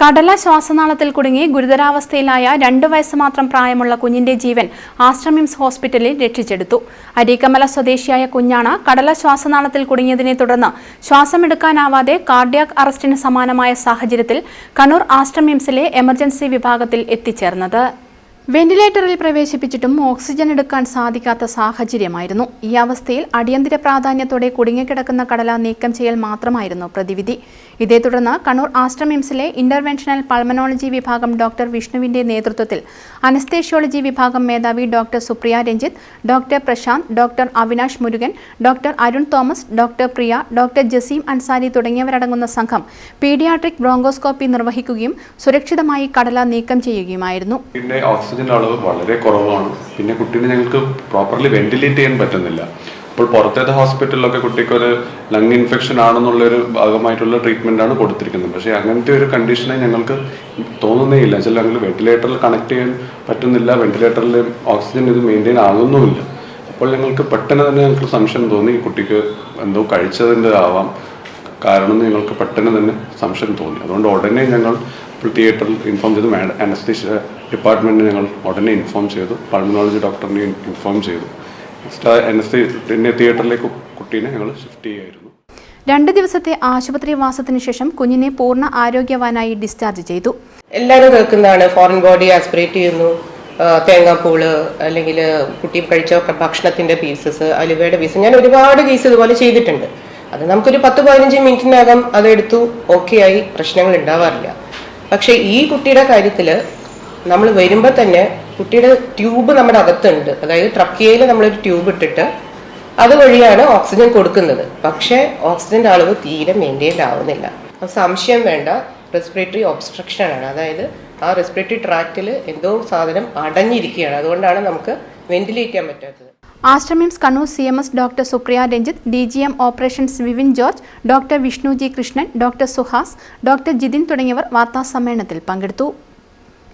കടല ശ്വാസനാളത്തിൽ കുടുങ്ങി ഗുരുതരാവസ്ഥയിലായ രണ്ടു വയസ്സ് മാത്രം പ്രായമുള്ള കുഞ്ഞിന്റെ ജീവൻ ആശ്രമിംസ് ഹോസ്പിറ്റലിൽ രക്ഷിച്ചെടുത്തു. അരീക്കമല സ്വദേശിയായ കുഞ്ഞാണ് കടല ശ്വാസനാളത്തിൽ കുടുങ്ങിയതിനെ തുടർന്ന് ശ്വാസമെടുക്കാനാവാതെ കാർഡിയാക് അറസ്റ്റിന് സമാനമായ സാഹചര്യത്തിൽ കണ്ണൂർ ആശ്രമിംസിലെ എമർജൻസി വിഭാഗത്തിൽ എത്തിച്ചേർന്നത്. വെന്റിലേറ്ററിൽ പ്രവേശിപ്പിച്ചിട്ടും ഓക്സിജൻ എടുക്കാൻ സാധിക്കാത്ത സാഹചര്യമായിരുന്നു. ഈ അവസ്ഥയിൽ അടിയന്തര പ്രാധാന്യത്തോടെ കുടുങ്ങിക്കിടക്കുന്ന കടല നീക്കം ചെയ്യൽ മാത്രമായിരുന്നു പ്രതിവിധി. ഇതേ തുടർന്ന് കണ്ണൂർ ആശ്രമിംസിലെ ഇന്റർവെൻഷണൽ പൾമനോളജി വിഭാഗം ഡോക്ടർ വിഷ്ണുവിന്റെ നേതൃത്വത്തിൽ അനസ്തേഷ്യോളജി വിഭാഗം മേധാവി doctor Supriya Ranjith doctor Prashanth doctor Avinash Murugan doctor Arun Thomas doctor Priya doctor Jaseem Ansari തുടങ്ങിയവരടങ്ങുന്ന സംഘം പീഡിയാട്രിക് ബ്രോങ്കോസ്കോപ്പി നിർവഹിക്കുകയും സുരക്ഷിതമായി കടല നീക്കം ചെയ്യുകയുമായിരുന്നു. ഓക്സിജന്റെ അളവ് വളരെ കുറവാണ്. പിന്നെ കുട്ടീനെ ഞങ്ങൾക്ക് പ്രോപ്പർലി വെന്റിലേറ്റ് ചെയ്യാൻ പറ്റുന്നില്ല. അപ്പോൾ പുറത്തേത് ഹോസ്പിറ്റലിലൊക്കെ കുട്ടിക്ക് ഒരു ലങ് ഇൻഫെക്ഷൻ ആണെന്നുള്ള ഒരു ഭാഗമായിട്ടുള്ള ട്രീറ്റ്മെന്റ് ആണ് കൊടുത്തിരിക്കുന്നത്. പക്ഷേ അങ്ങനത്തെ ഒരു കണ്ടീഷനെ ഞങ്ങൾക്ക് തോന്നുന്നേ ഇല്ല ചില ഞങ്ങൾ വെന്റിലേറ്ററിൽ കണക്ട് ചെയ്യാൻ പറ്റുന്നില്ല. വെന്റിലേറ്ററിൽ ഓക്സിജൻ ഇത് മെയിന്റെയിൻ ആകുന്നുമില്ല. അപ്പോൾ ഞങ്ങൾക്ക് പെട്ടെന്ന് തന്നെ ഞങ്ങൾക്ക് സംശയം തോന്നി. കുട്ടിക്ക് എന്തോ കഴിച്ചതിന്റെ ആവാം കാരണം ഞങ്ങൾക്ക് പെട്ടെന്ന് തന്നെ സംശയം തോന്നി. അതുകൊണ്ട് ഉടനെ ഞങ്ങൾ തിയേറ്ററിൽ ഇൻഫോം ചെയ്തു. അനസ്തീഷ്യ ഡിപ്പാർട്ട്മെന്റിനെ ഞങ്ങൾ ഉടനെ ഇൻഫോം ചെയ്തു. പൾമനോളജി ഡോക്ടറിനെ ഇൻഫോം ചെയ്തു. നെക്സ്റ്റ് അനസ്തീ തിയേറ്ററിലേക്ക് കുട്ടീനെ ഞങ്ങൾ ഷിഫ്റ്റ് ചെയ്യുമായിരുന്നു രണ്ട് ദിവസത്തെ ആശുപത്രി വാസത്തിന് ശേഷം കുഞ്ഞിനെ പൂർണ ആരോഗ്യവാനായി ഡിസ്ചാർജ് ചെയ്തു. എല്ലാവരും കേൾക്കുന്നതാണ് ഫോറിൻ ബോഡി ആസ്പിറേറ്റ് ചെയ്യുന്നു തേങ്ങാപ്പൂൾ അല്ലെങ്കിൽ കുട്ടി കഴിച്ച ഭക്ഷണത്തിന്റെ പീസസ് അലുവയുടെ പീസ് ഞാൻ ഒരുപാട് കേസ് ഇതുപോലെ ചെയ്തിട്ടുണ്ട്. അത് നമുക്കൊരു പത്ത് പതിനഞ്ച് മിനിറ്റിനകം അതെടുത്തു ഓക്കെ ആയി പ്രശ്നങ്ങൾ ഉണ്ടാവാറില്ല. പക്ഷേ ഈ കുട്ടിയുടെ കാര്യത്തിൽ നമ്മൾ വരുമ്പോൾ തന്നെ കുട്ടിയുടെ ട്യൂബ് നമ്മുടെ അകത്തുണ്ട്. അതായത് ട്രക്കിയയിൽ നമ്മളൊരു ട്യൂബ് ഇട്ടിട്ട് അതുവഴിയാണ് ഓക്സിജൻ കൊടുക്കുന്നത്. പക്ഷേ ഓക്സിജന്റെ അളവ് തീരെ മെയിന്റെയിൻ ആവുന്നില്ല. സംശയം വേണ്ട. റെസ്പിറേറ്ററി ഒബ്സ്ട്രക്ഷൻ ആണ്. അതായത് ആ റെസ്പിറേറ്ററി ട്രാക്റ്റിൽ എന്തോ സാധനം അടഞ്ഞിരിക്കുകയാണ്. അതുകൊണ്ടാണ് നമുക്ക് വെന്റിലേറ്റ് ചെയ്യാൻ പറ്റാത്തത്. Aster MIMS Kannur C M S doctor Supriya Ranjith D G M operations Vivin George doctor Vishnu G Krishnan doctor Suhas doctor Jithin തുടങ്ങിയവർ വാർത്താസമ്മേളനത്തിൽ പങ്കെടുത്തു.